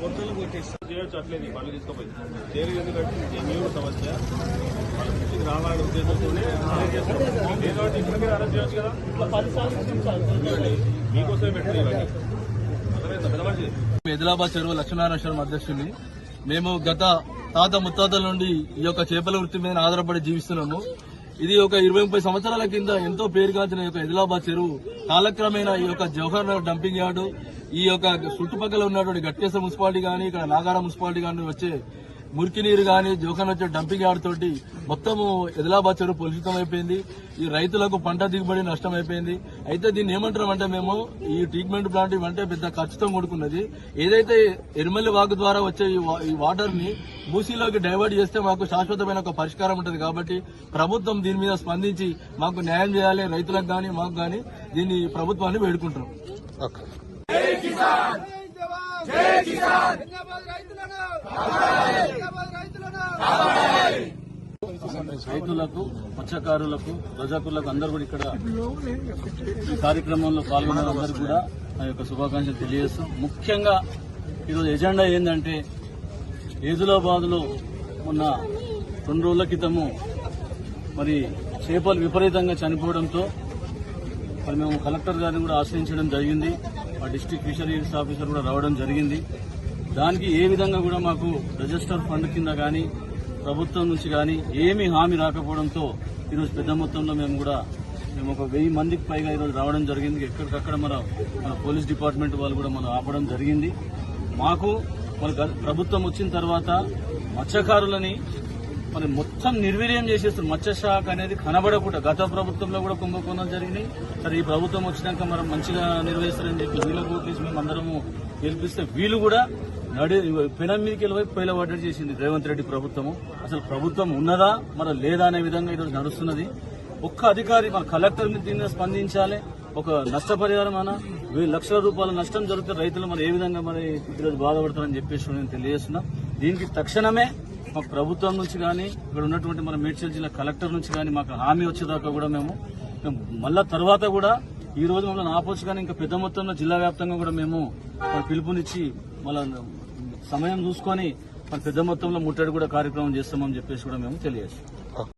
బొత్తలు కొట్టేసి చేయొచ్చు అట్లేదు మళ్ళీ తీసుకోపోయి జైలు ఎందుకంటే జెన్యూన్ సమస్య వాళ్ళ దృష్టికి రావాలనే ఉద్దేశంతోనే అరెస్ట్ చేస్తాం ఏదో ఒకటి అరెస్ట్ చేయొచ్చు కదా ఇవ్వండి. మీకోసమే పెట్టిన ఇవన్నీ అర్థమైందా ఆదిలాబాద్ చెరువు లక్ష్మీనారాయణ శర్మ అధ్యక్షుడిని మేము గత తాత ముత్తాతల నుండి ఈ యొక్క చేపల వృత్తి మీద ఆధారపడి జీవిస్తున్నాము ఇది ఒక ఇరవై ముప్పై సంవత్సరాల కింద ఎంతో పేరుగాంచిన యొక్క ఆదిలాబాద్ చెరువు. కాలక్రమేణా ఈ యొక్క జవహర్ నగర్ డంపింగ్ యార్డు ఈ యొక్క చుట్టుపక్కల ఉన్నటువంటి గట్టేశ్వర మున్సిపాలిటీ కానీ ఇక్కడ నాగార మున్సిపాలిటీ కానీ వచ్చే మురికి నీరు గాని జోకన్ వచ్చే డంపింగ్ యార్డ్ తోటి మొత్తము ఎదిలాబాద్ చెరువు కలుషితం అయిపోయింది. ఈ రైతులకు పంట దిగుబడి నష్టం అయిపోయింది. అయితే దీన్ని ఏమంటామంటే మేము ఈ ట్రీట్మెంట్ ప్లాంట్ ఇవంటే పెద్ద ఖర్చుతో కూడుకున్నది. ఏదైతే ఎరుమల్లి వాగు ద్వారా వచ్చే ఈ వా- ఈ వాటర్ని మూసీలోకి డైవర్ట్ చేస్తే మాకు శాశ్వతమైన ఒక పరిష్కారం ఉంటుంది కాబట్టి ప్రభుత్వం దీని మీద స్పందించి మాకు న్యాయం చేయాలి రైతులకు గాని మాకు గాని దీన్ని ప్రభుత్వాన్ని వేడుకుంటున్నాం. రైతులకు మత్స్యకారులకు ప్రజాకులకు అందరూ కూడా ఇక్కడ ఈ కార్యక్రమంలో పాల్గొన్న వారికి కూడా నా యొక్క శుభాకాంక్షలు తెలియజేస్తూ ముఖ్యంగా ఈరోజు ఎజెండా ఏంటంటే ఏదులాబాద్లో మొన్న రెండు రోజుల క్రితము మరి చేపలు విపరీతంగా చనిపోవడంతో మరి మేము కలెక్టర్ గారిని కూడా ఆశ్రయించడం జరిగింది. మా డిస్టిక్ ఫిషరీస్ ఆఫీసర్ కూడా రావడం జరిగింది. దానికి ఏ విధంగా కూడా మాకు రిజిస్టర్ ఫండ్ కింద కానీ ప్రభుత్వం నుంచి కానీ ఏమీ హామీ రాకపోవడంతో ఈరోజు పెద్ద మొత్తంలో మేము కూడా మేము ఒక వెయ్యి మందికి పైగా ఈరోజు రావడం జరిగింది. ఎక్కడికక్కడ మన మన పోలీస్ డిపార్ట్మెంట్ వాళ్ళు కూడా మనం ఆపడం జరిగింది. మాకు మన ప్రభుత్వం వచ్చిన తర్వాత మత్స్యకారులని మరి మొత్తం నిర్వీర్యం చేసేస్తారు మత్స్యశాఖ అనేది కనబడకుండా గత ప్రభుత్వంలో కూడా కుంభకోణం జరిగినాయి. సరే ఈ ప్రభుత్వం వచ్చినాక మనం మంచిగా నిర్వహిస్తారని చెప్పి వీళ్ళకు ఓట్లేసి మేము అందరము గెలిపిస్తే వీళ్ళు కూడా నడి పెనం మీదకి వెళ్ళి చేసింది రేవంత్ రెడ్డి ప్రభుత్వము. అసలు ప్రభుత్వం ఉన్నదా మరి లేదా అనే విధంగా ఈరోజు నడుస్తున్నది. ఒక్క అధికారి మన కలెక్టర్ దీన్ని స్పందించాలి. ఒక నష్టపరిహారం అన్న వెయ్యి లక్షల రూపాయల నష్టం జరిగితే రైతులు మరి ఏ విధంగా మరి ఈరోజు బాధపడతారని చెప్పేసి నేను తెలియజేస్తున్నా. దీనికి తక్షణమే మా ప్రభుత్వం నుంచి కానీ ఇక్కడ ఉన్నటువంటి మన మేడ్చల్ జిల్లా కలెక్టర్ నుంచి కానీ మాకు హామీ వచ్చేదాకా కూడా మేము మళ్ళా తర్వాత కూడా ఈ రోజు మమ్మల్ని ఆపొచ్చు కానీ ఇంకా పెద్ద మొత్తంలో జిల్లా వ్యాప్తంగా కూడా మేము పిలుపునిచ్చి మళ్ళా సమయం చూసుకొని పెద్ద మొత్తంలో ముట్టడి కూడా కార్యక్రమం చేస్తామని చెప్పేసి కూడా మేము తెలియజేస్తాం